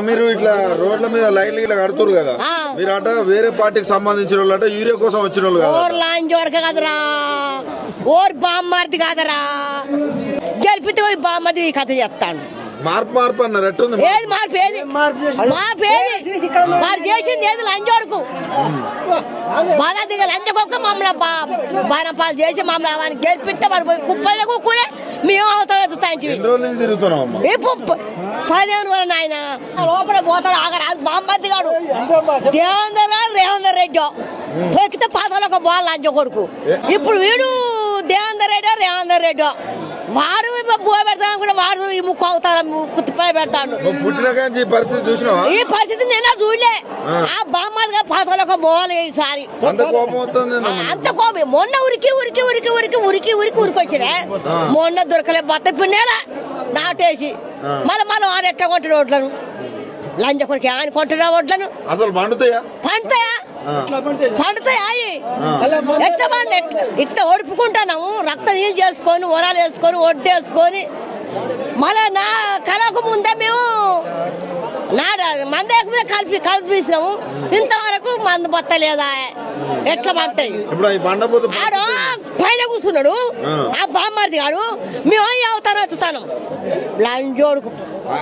మీరు ఇట్లా రోడ్ల మీద లైన్లు ఇట్లా కడుతురు కదా. మీరు అట వేరే పార్టీకి సంబంధించిన వాళ్ళు అంటే యూరియా కోసం వచ్చిన వాళ్ళు కదా. ఓర్ జోడక కదరా. ఓర్ బామ్మర్ది కాదరా. గెలిపితే బామ్మర్ది కథ చెప్తాను మార్పు మార్పు అన్నారు. ఎట్టుంది ఏది మార్పు ఏది? మార్పు ఏది? వారు చేసింది ఏది లంజోడుకు? బాగా దిగ లంజకొక్క మమ్మల్ని బాణపాలు చేసి మమ్మల్ని అవన్నీ గెలిపిస్తే వాడు పోయి కుప్పలే కుక్కులే మేము అవతల ఎత్తుతాంచి పదిహేను రోజులు నాయన. లోపల పోతాడు ఆగరాజు బామ్మద్ది గాడు దేవేందర్ రావు రేవందర్ రెడ్డి. తొక్కితే ఒక బాల్ లంచ కొడుకు ఇప్పుడు వీడు దేవేందర్ రెడ్డి రేవందర్ రెడ్డి. వాడు బువ పెడతాను కూడా వాడు ఈ ముక్కు పెడతాడు. నువ్వు పుట్టిన కానీ ఈ పరిస్థితి చూసినావా? ఈ పరిస్థితి నేను చూడలే. ఆ. ఆ బామ్మదిగా పాతలో ఒక మోవాలి ఈసారి. అంత కోపం మొన్న ఉరికి ఉరికి ఉరికి ఉరికి ఉరికి ఉరికి ఉరికి వచ్చిన. మొన్న దొరకలే బత్త పిన్నేలా నాటేసి. మళ్ళీ మళ్ళీ ఆయన ఎట్ట కొంటాడు వడ్లను లంజ కొడుకు ఆయన కొంటాడా వడ్లను అసలు పండుతాయా? పండుతాయా. పండుతాయా. ఎట్ట పండు? ఇట్ట ఓడిపుకుంటున్నాము రక్త నీళ్ళు చేసుకొని ఒరాలు వేసుకొని ఒడ్డేసుకొని మళ్ళీ నా కళకు ముందే మేము నాడ మందే మీద కలిపి కలిపిసినాము ఇంతవరకు మందు బత్తలేదా? ఎట్లా పండపోతే ఆడు పైన కూర్చున్నాడు. ఆ. బామ్మర్ది గాడు. మేము అవుతాను వచ్చుతాను లంజోడుకు.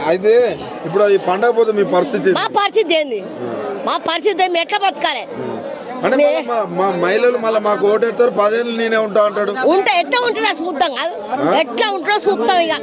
అయితే ఇప్పుడు ఈ పండగ పోతే మీ పరిస్థితి మా పరిస్థితి ఏంది? మా పరిస్థితి? ఎట్లా బతకాలి? అంటే మళ్ళా మా- మహిళలు మళ్ళీ మాకు ఓటేస్తారు పదేళ్ళు నేనే ఉంటా అంటాడు. ఉంటే ఎట్లా ఉంటుందో చూద్దాం కాదు. ఎట్లా ఉంటుందో చూద్దాం ఇక.